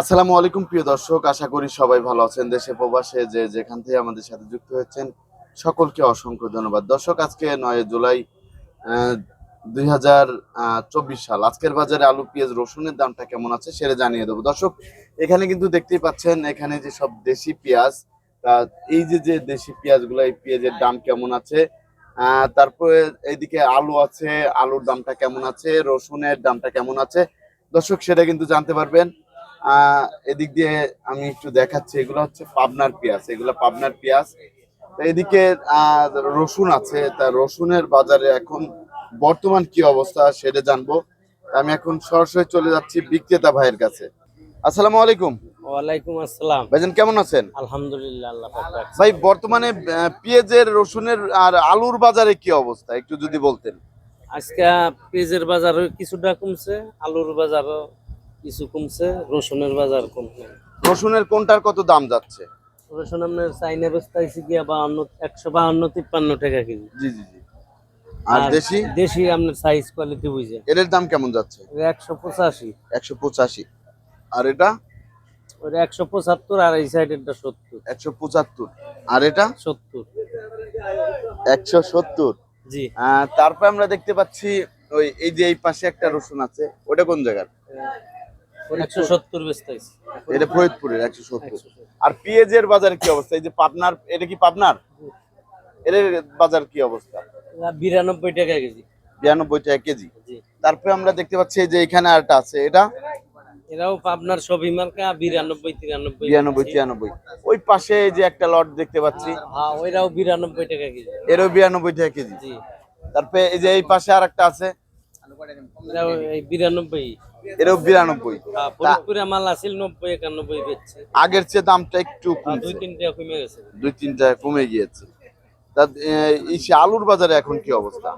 আসসালামু আলাইকুম, প্রিয় দর্শক। আশা করি সবাই ভালো আছেন দেশে প্রবাসে, যে যেখান থেকে আমাদের সাথে যুক্ত হয়েছেন, সকলকে অসংখ্য ধন্যবাদ। দর্শক, আজকে নয় জুলাই দুই হাজার চব্বিশ সাল। আজকের বাজারে আলু, পেঁয়াজ, রসুনের দামটা কেমন আছে সেটা জানিয়ে দেবো। দর্শক, এখানে কিন্তু দেখতেই পাচ্ছেন, এখানে যে সব দেশি পেঁয়াজ, তা এই যে যে দেশি পেঁয়াজগুলো, এই পেঁয়াজের দাম কেমন আছে? তারপরে এইদিকে আলু আছে, আলুর দামটা কেমন আছে, রসুনের দামটা কেমন আছে? দর্শক, সেটা কিন্তু জানতে পারবেন। এদিক দিয়ে আমি একটু দেখাচ্ছি এগুলো হচ্ছে পাবনার পেঁয়াজ এগুলো পাবনার পেঁয়াজ। এদিকে রসুন আছে তা রসুনের বাজারে এখন বর্তমান কি অবস্থা সেটা জানব। আমি এখন সরাসরি চলে যাচ্ছি বিক্রেতা ভাইয়ের কাছে। আসসালামু আলাইকুম। ওয়ালাইকুম আসসালাম। ভাইজান কেমন আছেন? আলহামদুলিল্লাহ আল্লাহ ভাই বর্তমানে পেঁয়াজের রসুনের আর আলুর বাজারে কি অবস্থা? একটু যদি বলতেন। আজকে পেঁয়াজের বাজার কিছুটা কমছে আলুর বাজারও কিছু কমছে রসুনের বাজার কমছে। রসুনের কোনটার কত দাম যাচ্ছে? রসুন আপনার চাইনা বেচতেছি গিয়া বাহান্ন একশো বাহান্ন তিপ্পান্ন টাকা কেজি। জি জি জি। আর দেশি? দেশি আপনার সাইজ কোয়ালিটি বুঝে এর দাম কেমন যাচ্ছে? একশো পঁচাশি। একশো পঁচাশি। আর এটা? ওটা একশো পঁচাত্তর আর এই সাইডেরটা সত্তর। একশো পঁচাত্তর। আর এটা? সত্তর। একশো সত্তর। জি। তারপরে আমরা দেখতে পাচ্ছি ওই এই যে এই পাশে একটা রসুন আছে ওটা কোন জায়গার? এটা ফরিদপুরের একশো সত্তর। আর পেঁয়াজের বাজার কি অবস্থা? এই যে পাবনার এটা কি পাবনার? এর বাজার কি অবস্থা? বিরানব্বই টাকা কেজি। বিরানব্বই টাকা কেজি। তারপরে আমরা দেখতে পাচ্ছি যে এখানে আরেকটা আছে এটা? এরাও পাবনার সবই মার্কা বিরানব্বই তিরানব্বই। বিরানব্বই তিরানব্বই। ওই পাশে যে একটা লট দেখতে পাচ্ছি। হ্যাঁ ওইরাও বিরানব্বই টাকা কেজি। এরও বিরানব্বই টাকা কেজি। জি। তারপরে এই যে এই পাশে আর একটা আছে বিরানব্বই। বিরানব্বই। ফরিদপুরে মাল আছিল নব্বই একানব্বই বেচছে। আগের চেয়ে দামটা একটু দুই কমে গেছে। দুই কমে গিয়েছে। তা এই আলুর বাজারে এখন কি অবস্থা?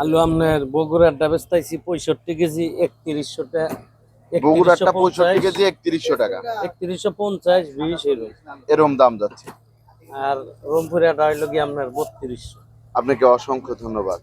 আলু আপনার বগুড়াটা বেচতাইছি পঁয়ষট্টি কেজি একত্রিশশো টাকা বগুড়াটা পঁয়ষট্টি কেজি একত্রিশশো টাকা। একত্রিশশো পঞ্চাশ বিশ এরকম। এরম দাম যাচ্ছে। আর রংপুরেটা হইল কি আপনার বত্রিশশো। আপনাকে অসংখ্য ধন্যবাদ।